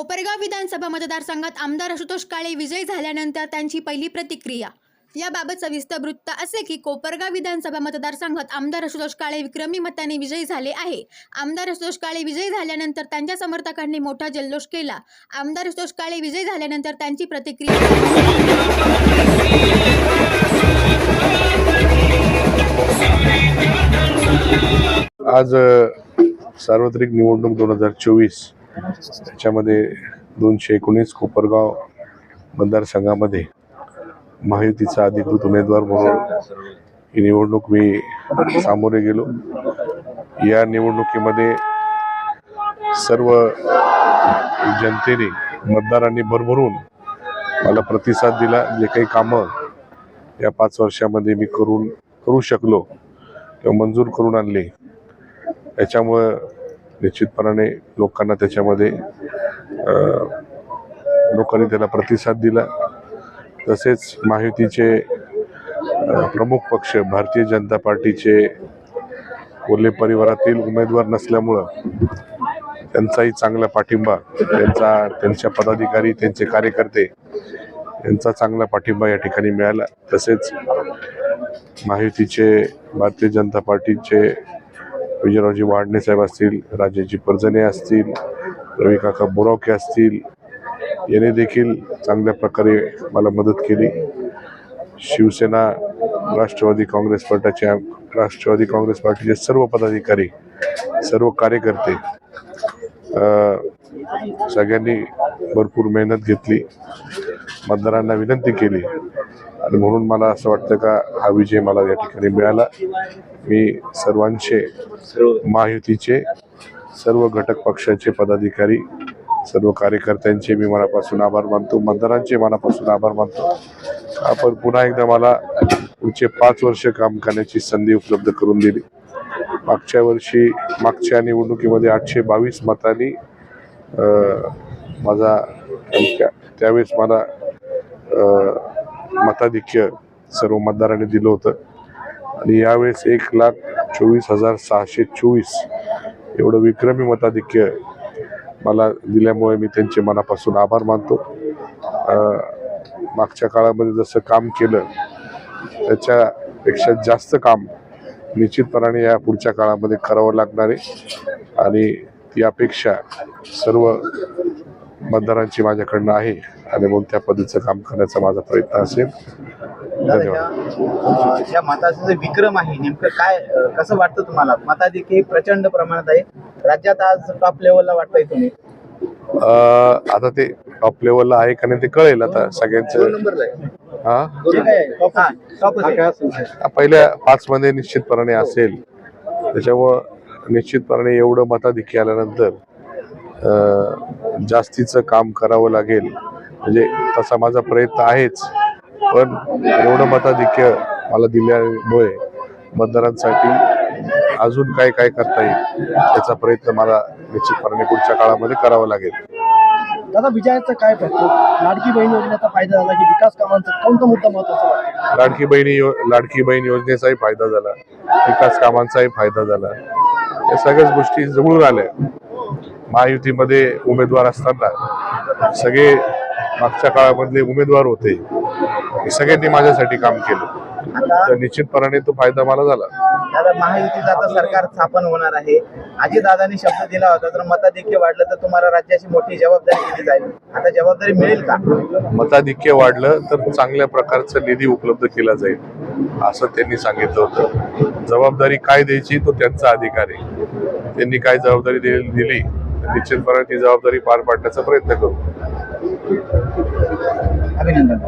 कोपरगाव विधानसभा मतदारसंघात आमदार आशुतोष काळे विजयी झाल्यानंतर त्यांची पहिली प्रतिक्रिया. याबाबत सविस्तर वृत्त असे की कोपरगाव विधानसभा मतदारसंघात आमदार आशुतोष काळे विक्रमी मताने विजयी झाले आहे. आमदार आशुतोष काळे विजयी झाल्यानंतर त्यांच्या समर्थकांनी मोठा जल्लोष केला. आमदार आशुतोष काळे विजयी झाल्यानंतर त्यांची प्रतिक्रिया आज सार्वत्रिक निवडणूक दोन हजार चोवीस त्याच्यामध्ये दोनशे एकोणीस कोपरगाव मतदारसंघामध्ये महायुतीचा अधिकृत उमेदवार म्हणून ही निवडणूक मी सामोरे गेलो. या निवडणुकीमध्ये सर्व जनतेने मतदारांनी भरभरून मला प्रतिसाद दिला. जे काही कामं या पाच वर्षामध्ये मी करून करू शकलो किंवा मंजूर करून आणले याच्यामुळं निश्चितपणाने लोकांना त्याच्यामध्ये लोकांनी त्याला प्रतिसाद दिला. तसेच महायुतीचे प्रमुख पक्ष भारतीय जनता पार्टीचे कोल्हे परिवारातील उमेदवार नसल्यामुळं त्यांचाही चांगला पाठिंबा त्यांचा त्यांच्या पदाधिकारी त्यांचे कार्यकर्ते यांचा चांगला पाठिंबा या ठिकाणी मिळाला. तसेच महायुतीचे भारतीय जनता पार्टीचे विजयरावजी वाडणे साहेब असतील राजाजी पर्जने असतील रवी काका बोरावके असतील याने देखील चांगल्या प्रकारे मला मदत केली. शिवसेना राष्ट्रवादी काँग्रेस पक्षाचे राष्ट्रवादी काँग्रेस पार्टीचे सर्व पदाधिकारी सर्व कार्यकर्ते सगळ्यांनी भरपूर मेहनत घेतली. मतदारांना विनंती केली. आणि म्हणून मला असं वाटतं का हा विजय मला या ठिकाणी मिळाला. मी सर्वांचे महायुतीचे सर्व घटक पक्षाचे पदाधिकारी सर्व कार्यकर्त्यांचे मी मनापासून आभार मानतो. मतदारांचे मनापासून आभार मानतो. आपण पुन्हा एकदा मला पुढचे पाच वर्ष काम करण्याची संधी उपलब्ध करून दिली. मागच्या वर्षी मागच्या निवडणुकीमध्ये आठशे बावीस मतांनी माझा त्यावेळेस मला मताधिक्य सर्व मतदारांनी दिलं होतं. आणि यावेळेस एक लाख चोवीस हजार सहाशे चोवीस एवढं विक्रमी मताधिक्य मला दिल्यामुळे मी त्यांचे मनापासून आभार मानतो. मागच्या काळामध्ये जसं काम केलं त्याच्यापेक्षा जास्त काम निश्चितपणाने या पुढच्या काळामध्ये करावं लागणार आहे. आणि ती अपेक्षा सर्व मतदारांची माझ्याकडनं आहे. आणि मग त्या पद्धतीचं काम करण्याचा माझा प्रयत्न असेल. धन्यवाद. या मताचं जे विक्रम आहे नेमकं काय कसं वाटतं तुम्हाला? मताधिक्य प्रचंड प्रमाणात आहे. राज्यात आज टॉप लेवलला वाटतंय तुम्ही. आता ते टॉप लेवलला आहे का नाही ते कळेल आता सगळ्यांचं. नंबरला आहे. हा? हा. पहिल्या पाच मध्ये निश्चितपणाने असेल. त्याच्यामुळं निश्चितपणाने एवढं मताधिक्य आल्यानंतर अं, जास्तीचं काम करावं लागेल. म्हणजे तसा माझा प्रयत्न आहेच. पण एवढं मताधिक्य मला दिल्यामुळे मतदारांसाठी अजून काय काय करता येईल याचा प्रयत्न मला निश्चितपणाने पुढच्या काळामध्ये करावा लागेल. दादा विजयाचा काय लाडकी बहीण योजनेचा फायदा झाला की विकास कामांचा कोणता मुद्दा महत्त्वाचा लाडकी बहिणी यो- लाडकी बहीण योजनेचाही फायदा झाला. विकास कामांचाही फायदा झाला. या सगळ्याच गोष्टी जवळून आल्या. महायुतीमध्ये उमेदवार असताना सगळे मागच्या काळामधले उमेदवार होते. हे सगळ्यांनी माझ्यासाठी काम केलं. तर निश्चितपणाने तो फायदा मला झाला. दादा महायुतीचं आता सरकार स्थापन होणार आहे. आजी दादानी शब्द दिला होता जर मताधिक्य वाढलं तर तुम्हाला राज्याची मोठी जबाबदारी दिली जाईल. आता जबाबदारी मिळेल का? मताधिक्य वाढलं तर चांगल्या प्रकारचा निधी उपलब्ध केला जाईल असं त्यांनी सांगितलं होतं. जबाबदारी काय द्यायची तो त्यांचा अधिकार आहे. त्यांनी काय जबाबदारी दिली तर निश्चितपणे ती जबाबदारी पार पाडण्याचा प्रयत्न करू. అభినందన